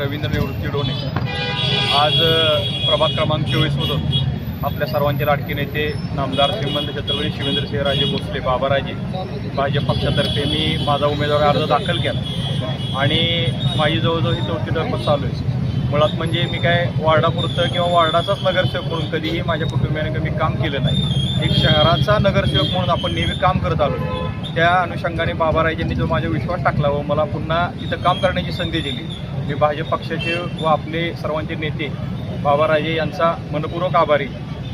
रवींद्र निवृत्ती डोणे आज अ, प्रभाग क्रमांक चोवीसमधून आपल्या सर्वांचे लाडके नेते नामदार श्रीमंत छत्रपती शिवेंद्रसिंहराजे भोसले बाबाराजे भाजप पक्षातर्फे मी माझा उमेदवार अर्ज दाखल केला. आणि माझी जवळजवळ ही चौथी टर्म चालू आहे. मुळात म्हणजे मी काय वार्डापुरतं किंवा वार्डाचाच नगरसेवक म्हणून कधीही माझ्या कुटुंबियाने कमी काम केलं नाही. एक शहराचा नगरसेवक म्हणून आपण नेहमी काम करत आलो. त्या अनुषंगाने बाबारायजींनी जो माझा विश्वास टाकला व मला पुन्हा इथं काम करण्याची संधी दिली. मी भाजप पक्षाचे व आपले सर्वांचे नेते बाबाराजे यांचा मनपूर्वक आभारी.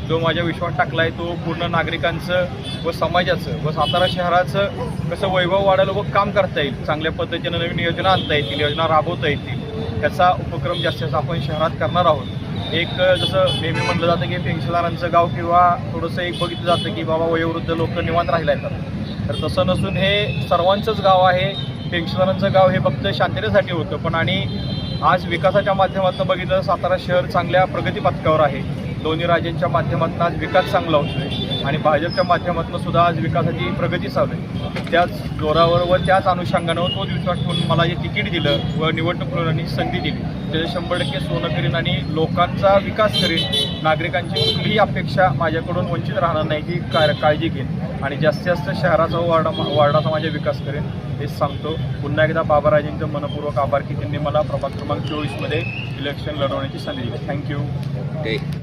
जो माझ्या विश्वास टाकला आहे तो पूर्ण नागरिकांचं व समाजाचं व सातारा शहराचं कसं वैभव वाढायला व काम करता येईल चांगल्या पद्धतीनं नवीन योजना आणता येतील योजना राबवता येतील त्याचा उपक्रम जास्तीत जास्त आपण शहरात करणार आहोत एक जसं नेहमी म्हटलं जातं की पेन्शनदारांचं गाव किंवा थोडंसं एक बघितलं जातं की बाबा वयोवृद्ध लोक निवांत राहिला येतात तर तसं नसून हे सर्वांचंच गाव आहे. पेन्शनदारांचं गाव हे फक्त शांततेसाठी होतं. पण आणि आज विकासाच्या माध्यमातून बघितलं सातारा शहर चांगल्या प्रगती पथकावर आहे. दोन्ही राज्यांच्या माध्यमातून आज विकास चांगला होतोय आणि भाजपच्या माध्यमातून सुद्धा आज विकासाची प्रगती चालू आहे. त्याच जोरावर व त्याच अनुषंगानं तो विश्वास ठेवून मला जे तिकीट दिलं व निवडणूक लढवण्याची संधी दिली. त्याचे शंभर टक्के सोनं करीन आणि लोकांचा विकास करीन. नागरिकांची कुठलीही अपेक्षा माझ्याकडून वंचित राहणार नाही ही का काळजी घेईन. आणि जास्तीत जास्त शहराचा वार्ड वार्डा वार्डाचा माझा विकास करेन हेच सांगतो. पुन्हा एकदा बाबाराजेंचं मनपूर्वक आभार की त्यांनी मला प्रभाग क्रमांक चोवीसमध्ये इलेक्शन लढवण्याची संधी दिली. थँक्यू